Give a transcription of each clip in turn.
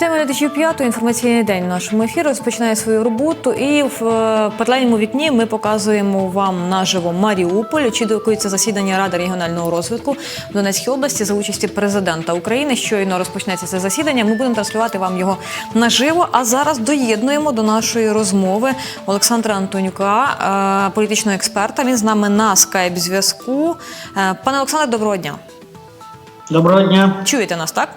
Вітаємо глядачів п'ятого. Інформаційний день в нашому ефірі розпочинає свою роботу. І в е, вікні ми показуємо вам наживо Маріуполь. Очікується засідання Ради регіонального розвитку в Донецькій області за участі президента України. Щойно розпочнеться це засідання. Ми будемо транслювати вам його наживо. А зараз доєднуємо до нашої розмови Олександра Антонюка, е, політичного експерта. Він з нами на скайп зв'язку. Е, Пане Олександре, доброго дня. Доброго дня. Чуєте нас, так?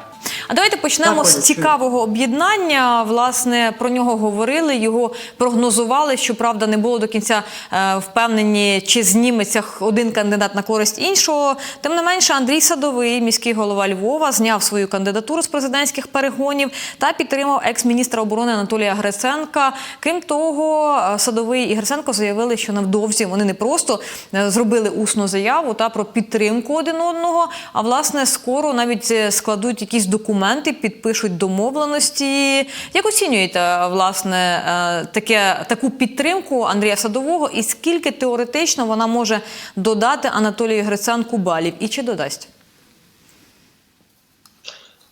А давайте почнемо Так, з цікавого об'єднання. Власне, про нього говорили, його прогнозували. Щоправда, не було до кінця е, впевнені, чи зніметься один кандидат на користь іншого. Тим не менше, Андрій Садовий, міський голова Львова, зняв свою кандидатуру з президентських перегонів та підтримав екс-міністра оборони Анатолія Гриценка. Крім того, е, Садовий і Гриценко заявили, що невдовзі вони не просто е, зробили усну заяву та про підтримку один одного, а власне скоро навіть складуть якісь документи, підпишуть домовленості. Як оцінюєте власне е, таке таку підтримку Андрія Садового, і скільки теоретично вона може додати Анатолію Гриценку балів, і чи додасть?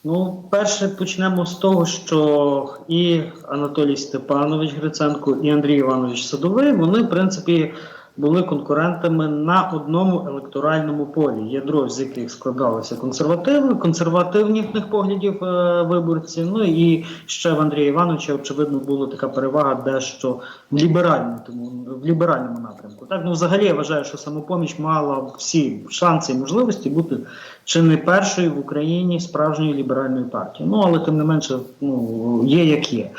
Ну, перше почнемо з того, що і Анатолій Степанович Гриценко, і Андрій Іванович Садовий, вони, в принципі, були конкурентами на одному електоральному полі, ядро з яких складалися консервативи, консервативних поглядів е, виборці. Ну і ще в Андрія Івановича, очевидно, була така перевага дещо в ліберальному, тому в ліберальному напрямку. Так, ну взагалі я вважаю, що самопоміч мала всі шанси і можливості бути чи не першою в Україні справжньою ліберальною партією. Ну але тим не менше, ну є як є.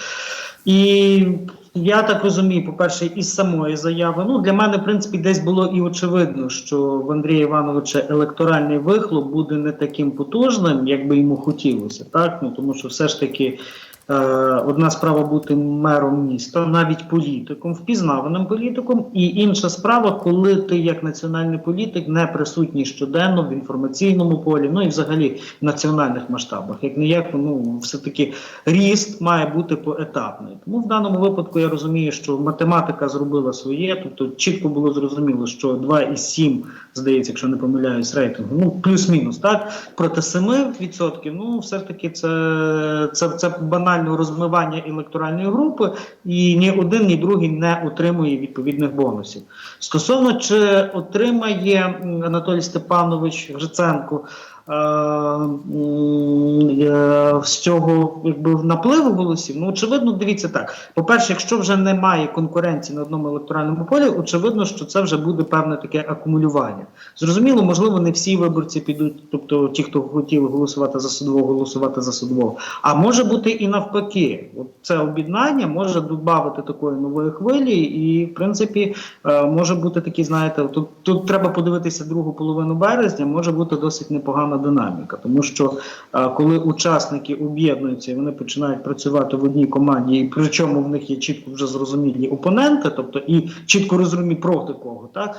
І я так розумію, по-перше, із самої заяви. Ну для мене, в принципі, десь було і очевидно, що в Андрія Івановича електоральний вихлоп буде не таким потужним, як би йому хотілося, так ну тому що все ж таки. Е, Одна справа бути мером міста, навіть політиком, впізнаваним політиком, і інша справа, коли ти як національний політик не присутній щоденно в інформаційному полі, ну і взагалі в національних масштабах. Як не як, ну все таки ріст має бути поетапний. Тому в даному випадку я розумію, що математика зробила своє, тобто чітко було зрозуміло, що 2,7, здається, якщо не помиляюсь, рейтингу, ну плюс-мінус, так проти 7%, ну все ж таки це, це, це банально розмивання електоральної групи, і ні один, ні другий не отримує відповідних бонусів. Стосовно чи отримає Анатолій Степанович Гриценко з цього якби напливу голосів, ну очевидно, дивіться так. По-перше, якщо вже немає конкуренції на одному електоральному полі, очевидно, що це вже буде певне таке акумулювання. Зрозуміло, можливо, не всі виборці підуть, тобто ті, хто хотіли голосувати за судового, голосувати за судового. А може бути і навпаки, це об'єднання може додати такої нової хвилі, і в принципі е, може бути такі, знаєте, тут, тут треба подивитися другу половину березня, може бути досить непогана динаміка, тому що е, коли учасники об'єднуються і вони починають працювати в одній команді, і причому в них є чітко вже зрозумілі опоненти, тобто і чітко розумі проти кого, так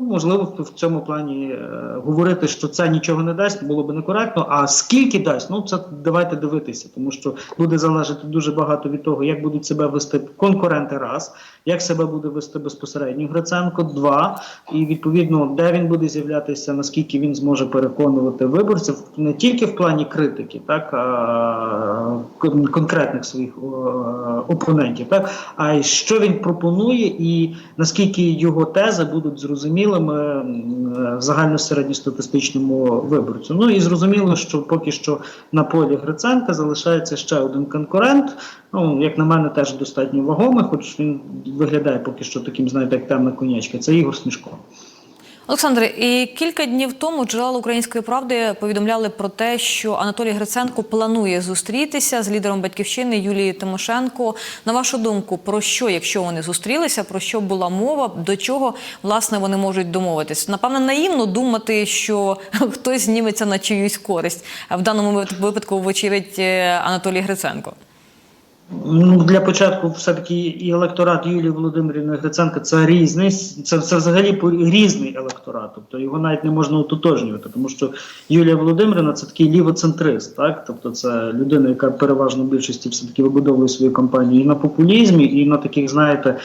можливо в цьому плані е, говорити, що це нічого не дасть, було б некоректно. А скільки дасть, ну це давайте дивитися, тому що буде залежати дуже багато від того, як будуть себе вести конкуренти, раз. Як себе буде вести безпосередньо Гриценко, два. І відповідно де він буде з'являтися, наскільки він зможе переконувати виборців не тільки в плані критики, так а конкретних своїх опонентів, так а й що він пропонує, і наскільки його тези будуть зрозумілими м, е, загальносередньостатистичному виборцю. Ну і зрозуміло, що поки що на полі Гриценка залишається ще один конкурент. Ну, як на мене, теж достатньо вагомий, хоч він виглядає поки що таким, знаєте, як темна конячка. Це Ігор Смішко. Олександре, і кілька днів тому джерела української правди повідомляли про те, що Анатолій Гриценко планує зустрітися з лідером батьківщини Юлією Тимошенко. На вашу думку, про що, якщо вони зустрілися, про що була мова, до чого власне вони можуть домовитись? Напевно, наївно думати, що хтось зніметься на чиюсь користь. В даному випадку, вочевидь, е, Анатолій Гриценко. Ну, для початку, все-таки і електорат Юлії Володимирівни Гриценка це різний, це, це взагалі різний електорат. Тобто його навіть не можна ототожнювати, тому що Юлія Володимирівна це такий лівоцентрист, так? Тобто це людина, яка переважно в більшості все-таки вибудовує свою кампанію і на популізмі, і на таких, знаєте,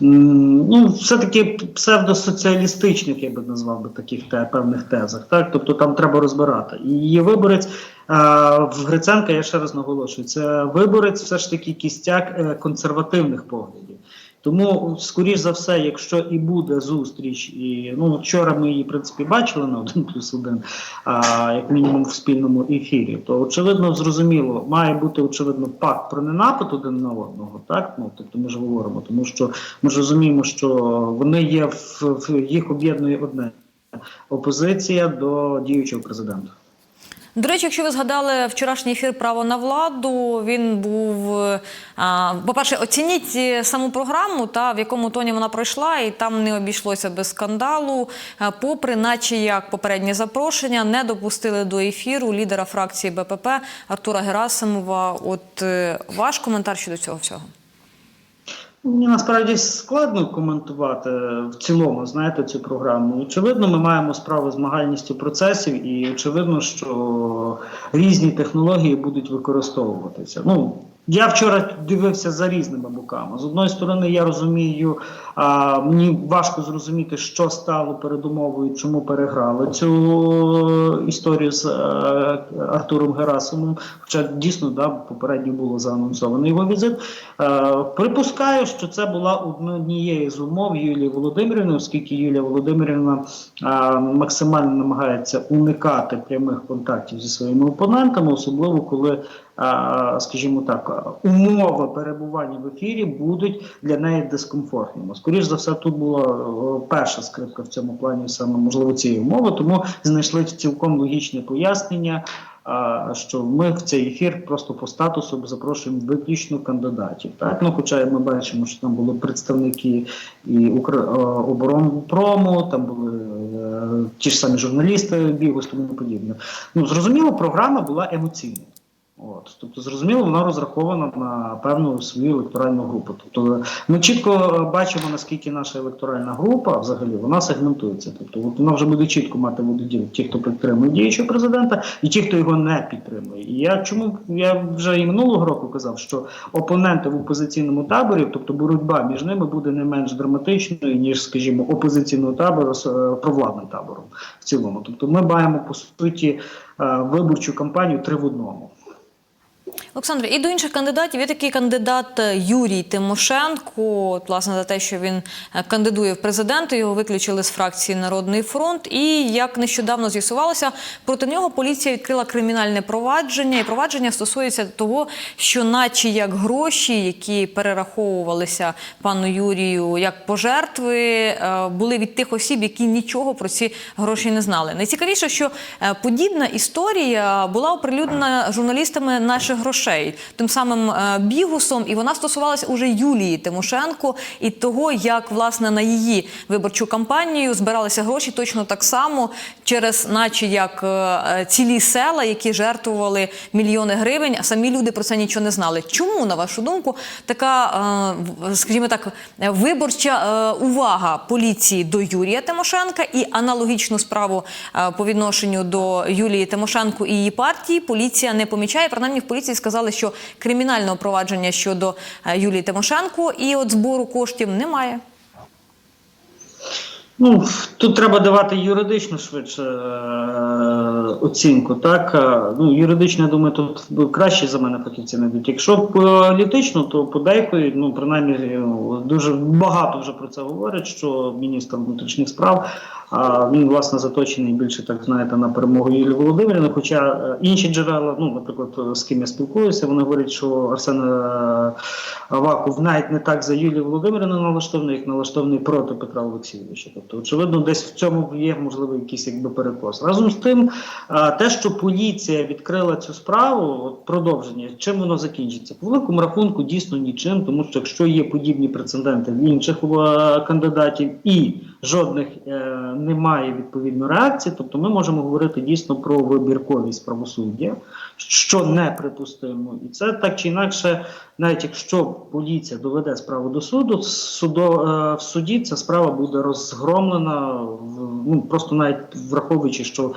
ну, все-таки псевдосоціалістичних, я би назвав би таких те, певних тезах. Так? Тобто там треба розбирати. І її виборець в Гриценка я ще раз наголошую, це виборець все ж таки кістяк е, консервативних поглядів. Тому, скоріш за все, якщо і буде зустріч, і ну вчора ми її в принципі бачили на один плюс один, а як мінімум в спільному ефірі, то очевидно зрозуміло, має бути очевидно пакт про ненапад один на одного. Так ну тобто ми ж говоримо, тому що ми ж розуміємо, що вони є в, в їх об'єднує одне опозиція до діючого президента. До речі, якщо ви згадали вчорашній ефір Право на владу, він був е, по-перше, оцініть саму програму, та в якому тоні вона пройшла, і там не обійшлося без скандалу. Попри, наче як попереднє запрошення, не допустили до ефіру лідера фракції БПП Артура Герасимова. От е, ваш коментар щодо цього всього. Мені насправді складно коментувати в цілому, знаєте, цю програму. Очевидно, ми маємо справу з змагальністю процесів, і очевидно, що різні технології будуть використовуватися. Ну я вчора дивився за різними боками. З одної сторони, я розумію, а, мені важко зрозуміти, що стало передумовою, чому переграли цю історію з е, Артуром Герасимом. Хоча дійсно да, попередньо було заанонсовано його візит. Е, припускаю, що це була однією з умов Юлії Володимирівни, оскільки Юлія Володимирівна е, максимально намагається уникати прямих контактів зі своїми опонентами, особливо коли, скажімо так, умови перебування в ефірі будуть для неї дискомфортними. Скоріш за все, тут була е, перша скрипка в цьому плані, саме можливо цієї умови, тому знайшли цілком логічне пояснення. Що ми в цей ефір просто по статусу запрошуємо виключно кандидатів. Так, ну хоча ми бачимо, що там були представники і е, оборонпрому, там були е, ті ж самі журналісти бігу тому подібне. Ну зрозуміло, програма була емоційна. От, тобто, зрозуміло, вона розрахована на певну свою електоральну групу. Тобто, ми чітко е, бачимо, наскільки наша електоральна група взагалі вона сегментується. Тобто, от вона вже буде чітко мати вододіл ті, хто підтримує діючого президента, і ті, хто його не підтримує. І я чому я вже і минулого року казав, що опоненти в опозиційному таборі, тобто боротьба між ними буде не менш драматичною, ніж, скажімо, опозиційного табору з е, провладним табором в цілому. Тобто, ми маємо по суті е, виборчу кампанію три в одному. Олександре, і до інших кандидатів є такий кандидат е, Юрій Тимошенко. От, власне, за те, що він е, кандидує в президенти, його виключили з фракції Народний фронт. І як нещодавно з'ясувалося, проти нього поліція відкрила кримінальне провадження. І провадження стосується того, що, наче як гроші, які перераховувалися пану Юрію як пожертви, е, були від тих осіб, які нічого про ці гроші не знали. Найцікавіше, що подібна історія була оприлюднена журналістами наших грошей, тим самим е, бігусом, і вона стосувалася уже Юлії Тимошенко і того, як власне на її виборчу кампанію збиралися гроші точно так само через, наче як е, цілі села, які жертвували мільйони гривень, а самі люди про це нічого не знали. Чому, на вашу думку, така, е, скажімо так, е, виборча е, увага поліції до Юрія Тимошенка і аналогічну справу е, по відношенню до Юлії Тимошенко і її партії поліція не помічає. Принаймні в поліції сказали, що кримінального провадження щодо е, Юлії Тимошенко і от збору коштів немає. Ну, тут треба давати юридичну швидше е, оцінку. Так, Е, ну юридично, я думаю, тут краще за мене фахівці знайдуть. Якщо політично, то подейкують, ну принаймні дуже багато вже про це говорять, що міністр внутрішніх справ а він власне заточений більше, так знаєте, на перемогу Юлії Володимирівни. Хоча е, інші джерела, ну наприклад, з ким я спілкуюся, вони говорять, що Арсен е, Аваков навіть не так за Юлію Володимирівну налаштований, як налаштований проти Петра Олексійовича. Тобто, очевидно, десь в цьому є можливо якийсь якби перекос. Разом з тим, е, те, що поліція відкрила цю справу, продовження, чим воно закінчиться? По великому рахунку дійсно нічим, тому що якщо є подібні прецеденти в інших е, кандидатів і жодних е, немає відповідної реакції, тобто ми можемо говорити дійсно про вибірковість правосуддя, що неприпустимо, і це так чи інакше, навіть якщо поліція доведе справу до суду, судо, е, в суді ця справа буде розгромлена, в- ну просто навіть враховуючи, що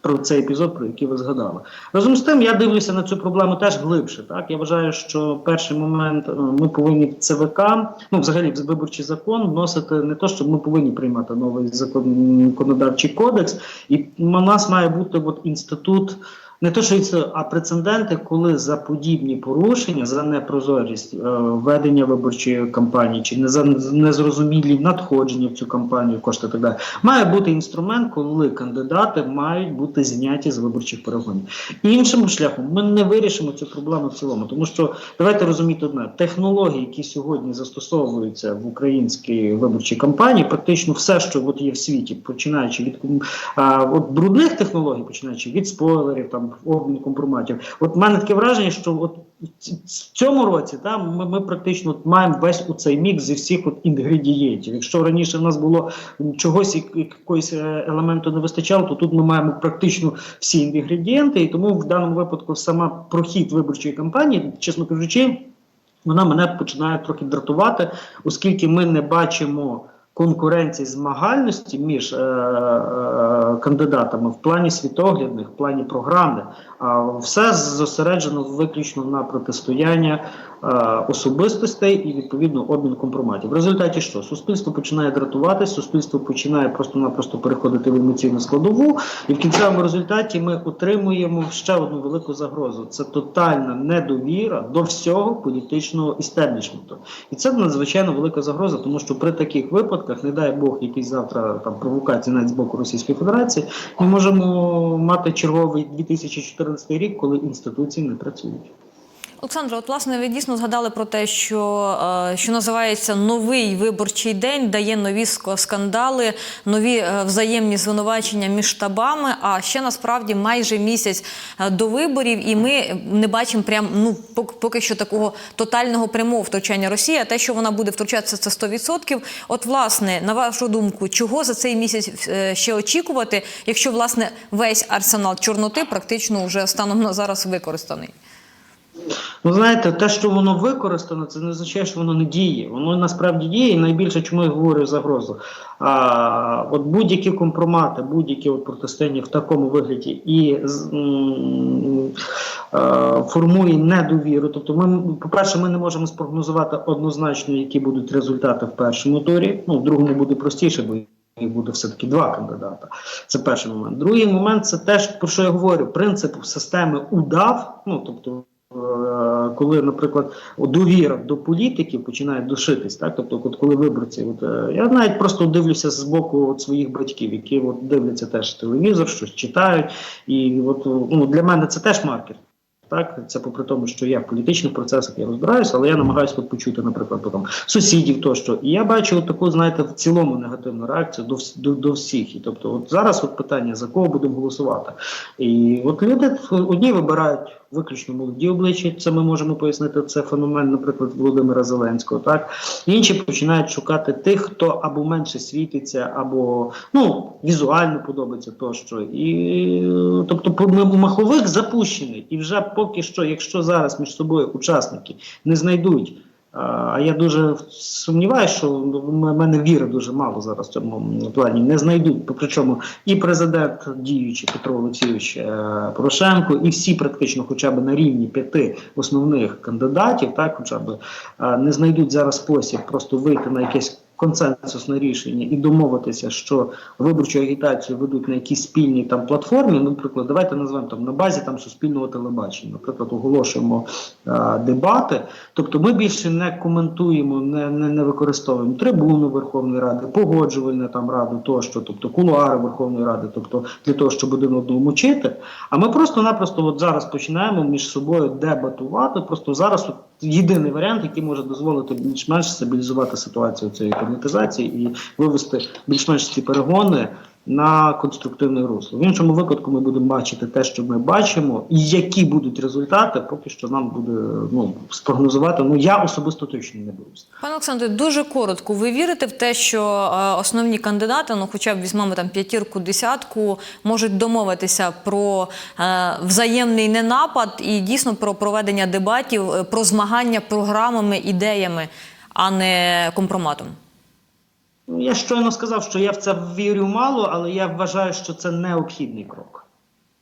про цей епізод, про який ви згадали. Разом з тим, я дивлюся на цю проблему теж глибше. Так я вважаю, що перший момент е, ми повинні в ЦВК, ну взагалі в виборчий закон вносити не то, що ми повинні приймати новий закон- законодавчий кодекс, і у нас має бути от інститут. Не то, що це, а прецеденти, коли за подібні порушення, за непрозорість е, ведення виборчої кампанії чи не за незрозумілі надходження в цю кампанію, кошти так далі, має бути інструмент, коли кандидати мають бути зняті з виборчих перегонів. Іншим шляхом ми не вирішимо цю проблему в цілому, тому що давайте розуміти одне: технології, які сьогодні застосовуються в українській виборчій кампанії, практично все, що от є в світі, починаючи від а, от брудних технологій, починаючи від спойлерів, там обмін компроматів. От в мене таке враження, що от в цьому році та, ми, ми практично от маємо весь у цей мікс зі всіх от інгредієнтів. Якщо раніше в нас було чогось як- якогось е, елементу не вистачало, то тут ми маємо практично всі інгредієнти, і тому в даному випадку сама прохід виборчої кампанії, чесно кажучи, вона мене починає трохи дратувати, оскільки ми не бачимо конкуренції змагальності між е, е, кандидатами в плані світоглядних, в плані програми, все зосереджено виключно на протистояння е, особистостей і відповідно обмін компроматів. В результаті що суспільство починає дратуватися, суспільство починає просто-напросто переходити в емоційну складову, і в кінцевому результаті ми отримуємо ще одну велику загрозу: це тотальна недовіра до всього політичного істеблішменту. І це надзвичайно велика загроза, тому що при таких випадках, не дай Бог, якісь завтра там провокації навіть з боку Російської Федерації, ми можемо мати черговий 2014 рік, коли інституції не працюють. Олександра, от власне ви дійсно згадали про те, що, е, що називається новий виборчий день, дає нові ск- скандали, нові е, взаємні звинувачення між штабами. А ще насправді майже місяць е, до виборів, і ми не бачимо прям ну пок- поки що такого тотального прямого втручання Росії. А те, що вона буде втручатися, це 100%. От, власне, на вашу думку, чого за цей місяць ще очікувати, якщо власне весь арсенал Чорноти практично вже станом на зараз використаний? Ну, знаєте, те, що воно використано, це не означає, що воно не діє. Воно насправді діє, і найбільше, чому я говорю загрозу. А, от будь-які компромати, будь-які от протистояння в такому вигляді і м, е, формує недовіру. Тобто, ми, по-перше, ми не можемо спрогнозувати однозначно, які будуть результати в першому турі. Ну, в другому буде простіше, бо їх буде все-таки два кандидата. Це перший момент. Другий момент це те, про що я говорю. Принцип системи удав. Ну тобто, коли, наприклад, довіра до політиків починає душитись, так тобто, от коли виборці, от е, я навіть просто дивлюся з боку от своїх батьків, які от дивляться теж телевізор, щось читають, і от ну для мене це теж маркер. Так, це попри тому, що я в політичних процесах я розбираюся, але я намагаюся почути, наприклад, потім сусідів тощо. І я бачу от таку, знаєте, в цілому негативну реакцію до, до, до всіх. І тобто, от зараз от питання за кого будемо голосувати. І от люди одні вибирають виключно молоді обличчя. Це ми можемо пояснити. Це феномен, наприклад, Володимира Зеленського. Так інші починають шукати тих, хто або менше світиться, або ну візуально подобається тощо. І тобто, маховик запущений, і вже поки що, якщо зараз між собою учасники не знайдуть. А я дуже сумніваюся, що в мене віри дуже мало зараз в цьому плані. Не знайдуть. Причому і президент діючий Петро Олексійович е, Порошенко, і всі практично, хоча б на рівні п'яти основних кандидатів, так хоча б не знайдуть зараз спосіб просто вийти на якесь консенсусне рішення і домовитися, що виборчу агітацію ведуть на якійсь спільній там платформі. Ну, Наприклад, давайте назвемо там на базі там суспільного телебачення. Наприклад, оголошуємо а, дебати. Тобто, ми більше не коментуємо, не, не, не використовуємо трибуну Верховної Ради, погоджувальну там раду, тощо, тобто кулуари Верховної Ради, тобто для того, щоб один одного мучити. А ми просто-напросто от зараз починаємо між собою дебатувати. Просто зараз от єдиний варіант, який може дозволити більш-менш стабілізувати ситуацію цієї комунітизації і вивести більш-менш ці перегони на конструктивне русло. В іншому випадку ми будемо бачити те, що ми бачимо, і які будуть результати, поки що нам буде ну спрогнозувати. Ну я особисто точно не беруся. Пане Олександре, дуже коротко. Ви вірите в те, що е, основні кандидати, ну хоча б візьмемо там п'ятірку, десятку, можуть домовитися про е, взаємний ненапад і дійсно про проведення дебатів, е, про змагання програмами, ідеями, а не компроматом? Ну, Я щойно сказав, що я в це вірю мало, але я вважаю, що це необхідний крок.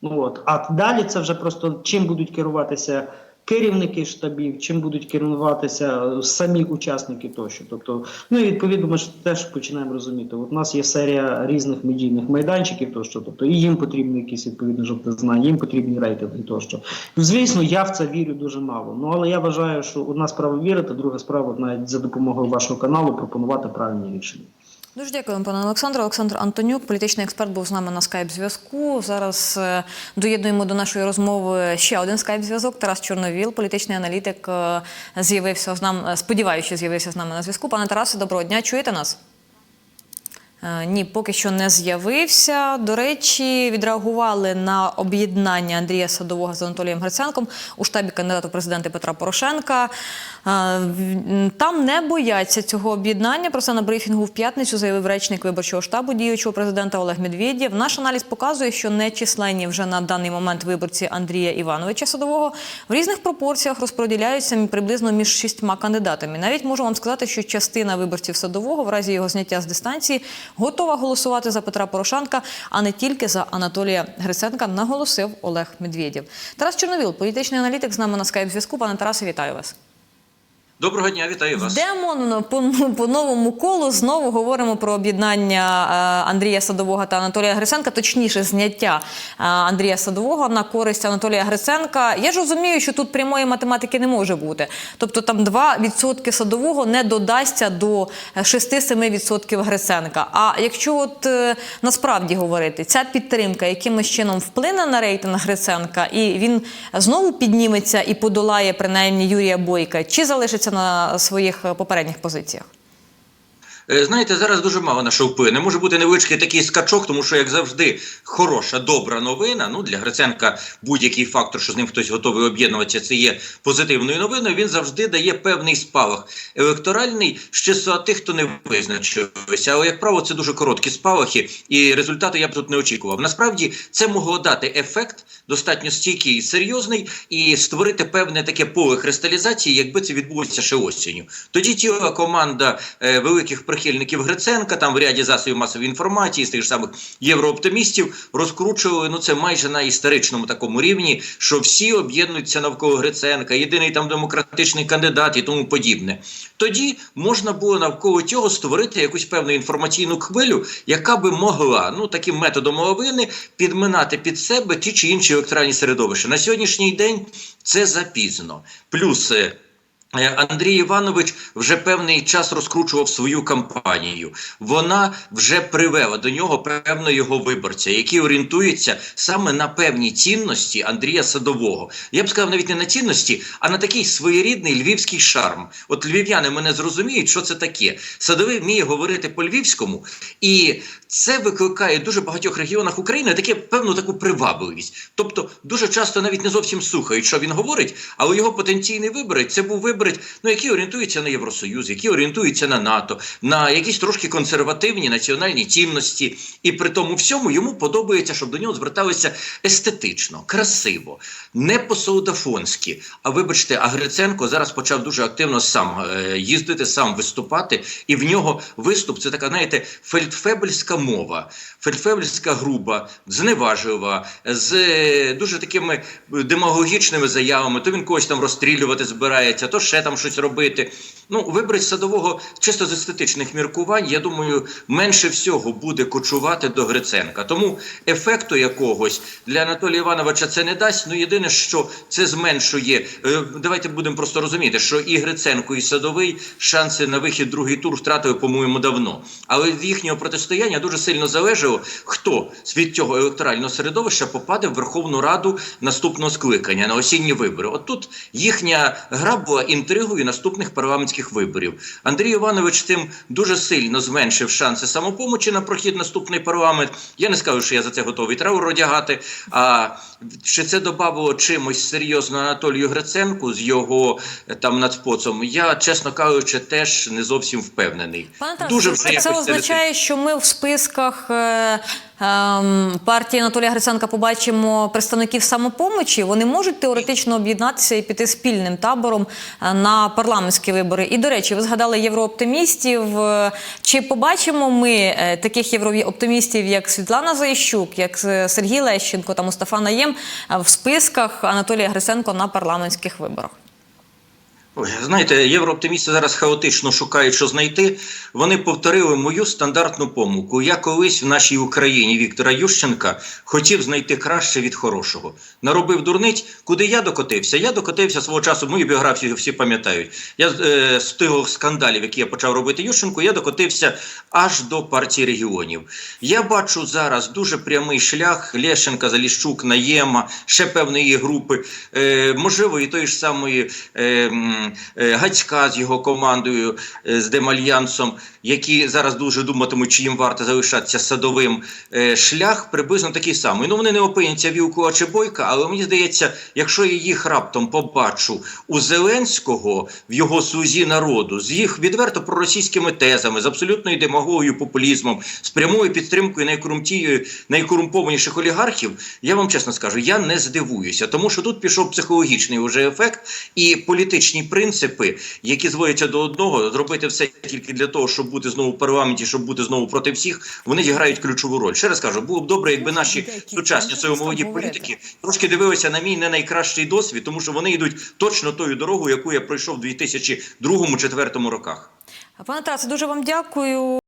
Ну от а далі це вже просто чим будуть керуватися керівники штабів, чим будуть керуватися е, самі учасники тощо. Тобто, ну і відповідно, ми ж теж починаємо розуміти. От у нас є серія різних медійних майданчиків, тощо, тобто і їм потрібні якісь відповідні жовтизна, їм потрібні рейтинги тощо. Звісно, я в це вірю дуже мало. Ну але я вважаю, що одна справа вірити, друга справа навіть за допомогою вашого каналу пропонувати правильні рішення. Дуже дякую, пане Олександре. Олександр Антонюк, політичний експерт, був з нами на скайп-зв'язку. Зараз е, доєднуємо до нашої розмови ще один скайп-зв'язок. Тарас Чорновіл, політичний аналітик, е, з'явився з нами. Сподіваюся, з'явився з нами на зв'язку. Пане Тарасе, доброго дня. Чуєте нас? Е, Ні, поки що не з'явився. До речі, відреагували на об'єднання Андрія Садового з Анатолієм Гриценком у штабі кандидата в президенти Петра Порошенка. Там не бояться цього об'єднання. Про це на брифінгу в п'ятницю заявив речник виборчого штабу діючого президента Олег Медведєв. Наш аналіз показує, що нечисленні вже на даний момент виборці Андрія Івановича Садового в різних пропорціях розподіляються приблизно між шістьма кандидатами. Навіть можу вам сказати, що частина виборців Садового в разі його зняття з дистанції готова голосувати за Петра Порошенка, а не тільки за Анатолія Гриценка, наголосив Олег Медведєв. Тарас Чорновіл, політичний аналітик, з нами на скайп зв'язку. Пане Тарасе, вітаю вас. Доброго дня, вітаю вас. Йдемо по, по новому колу. Знову говоримо про об'єднання е, Андрія Садового та Анатолія Гриценка, точніше, зняття е, Андрія Садового на користь Анатолія Гриценка. Я ж розумію, що тут прямої математики не може бути. Тобто там 2% садового не додасться до 6-7% Гриценка. А якщо от е, насправді говорити, ця підтримка якимось чином вплине на рейтинг Гриценка, і він знову підніметься і подолає принаймні Юрія Бойка, чи залишиться на своїх попередніх позиціях? Е, Знаєте, зараз дуже мало на що вплине. Може бути невеличкий такий скачок, тому що, як завжди, хороша, добра новина. Ну для Гриценка будь-який фактор, що з ним хтось готовий об'єднуватися, це є позитивною новиною. Він завжди дає певний спалах електоральний з числа тих, хто не визначився. Але як правило, це дуже короткі спалахи, і результати я б тут не очікував. Насправді це могло дати ефект достатньо стійкий і серйозний, і створити певне таке поле кристалізації, якби це відбулося ще осінню. Тоді ціла команда е, великих прихильників Гриценка, там в ряді засобів масової інформації, з тих ж самих єврооптимістів, розкручували ну це майже на історичному такому рівні, що всі об'єднуються навколо Гриценка, єдиний там демократичний кандидат і тому подібне. Тоді можна було навколо цього створити якусь певну інформаційну хвилю, яка би могла ну таким методом лавини підминати під себе ті чи інші електоральні середовища. На сьогоднішній день це запізно. Плюс. е, Андрій Іванович вже певний час розкручував свою кампанію. Вона вже привела до нього певно його виборця, які орієнтуються саме на певні цінності Андрія Садового. Я б сказав навіть не на цінності, а на такий своєрідний львівський шарм. От львів'яни мене зрозуміють, що це таке. Садовий вміє говорити по-львівському, і це викликає дуже багатьох регіонах України таке певну таку привабливість. Тобто, дуже часто навіть не зовсім слухають, що він говорить, але його потенційний виборець це був виборець, ну який орієнтується на Євросоюз, який орієнтується на НАТО, на якісь трошки консервативні національні цінності. І при тому всьому йому подобається, щоб до нього зверталися естетично, красиво, не по-солдафонськи. А вибачте, а Гриценко зараз почав дуже активно сам е, їздити, сам виступати, і в нього виступ це така, знаєте, фельдфебельська мова, фельдфебельська груба, зневажлива, з е, дуже такими демагогічними заявами. То він когось там розстрілювати збирається, то ще там щось робити. Ну, виборець садового чисто з естетичних міркувань, я думаю, менше всього буде кочувати до Гриценка. Тому ефекту якогось для Анатолія Івановича це не дасть. Ну єдине, що це зменшує. е, Давайте будемо просто розуміти, що і Гриценко, і Садовий шанси на вихід другий тур втратили, по-моєму, давно. Але від їхнього протистояння дуже сильно залежало, хто від цього електорального середовища попаде в Верховну Раду наступного скликання на осінні вибори. От тут їхня гра була інтригою наступних парламентських виборів. Андрій Іванович тим дуже сильно зменшив шанси самопомочі на прохід наступний парламент. Я не скажу, що я за це готовий траур одягати. А чи це додавало чимось серйозно Анатолію Гриценку з його е, там нацпоцом? Я, чесно кажучи, теж не зовсім впевнений. Пане дуже це, вже це означає, що ми в списках е, партії Анатолія Гриценка побачимо представників самопомочі, вони можуть теоретично об'єднатися і піти спільним табором е, на парламентські вибори. І до речі, ви згадали єврооптимістів. Е, Чи побачимо ми е, таких єврооптимістів, як Світлана Заїщук, як Сергій Лещенко та Мустафа Наєм в списках Анатолія Гриценко на парламентських виборах? Знаєте, єврооптимісти зараз хаотично шукають, що знайти. Вони повторили мою стандартну помилку. Я колись в нашій Україні Віктора Ющенка хотів знайти краще від хорошого. Наробив дурниць, куди я докотився. Я докотився свого часу. Мою біографію всі пам'ятають. Я е, з тих скандалів, які я почав робити Ющенку, я докотився аж до партії регіонів. Я бачу зараз дуже прямий шлях Лещенка, Заліщук, Наєма, ще певної групи, е, можливо, і тої ж самої. Е, Гацька з його командою, е, з Демальянсом, які зараз дуже думатимуть, чи їм варто залишатися садовим. Е, Шлях приблизно такий самий. Ну вони не опиняться Вілкова чи Бойка, але мені здається, якщо я їх раптом побачу у Зеленського в його слузі народу з їх відверто проросійськими тезами, з абсолютною демагогією, популізмом, з прямою підтримкою найкорумпованіших олігархів, я вам чесно скажу, я не здивуюся, тому що тут пішов психологічний уже ефект і політичні принципи, які зводяться до одного, зробити все тільки для того, щоб бути знову в парламенті, щоб бути знову проти всіх, вони зіграють ключову роль. Ще раз кажу, було б добре, якби наші сучасні свої молоді політики трошки дивилися на мій не найкращий досвід, тому що вони йдуть точно тою дорогою, яку я пройшов у 2002-2004 роках. Пане Тарасе, дуже вам дякую.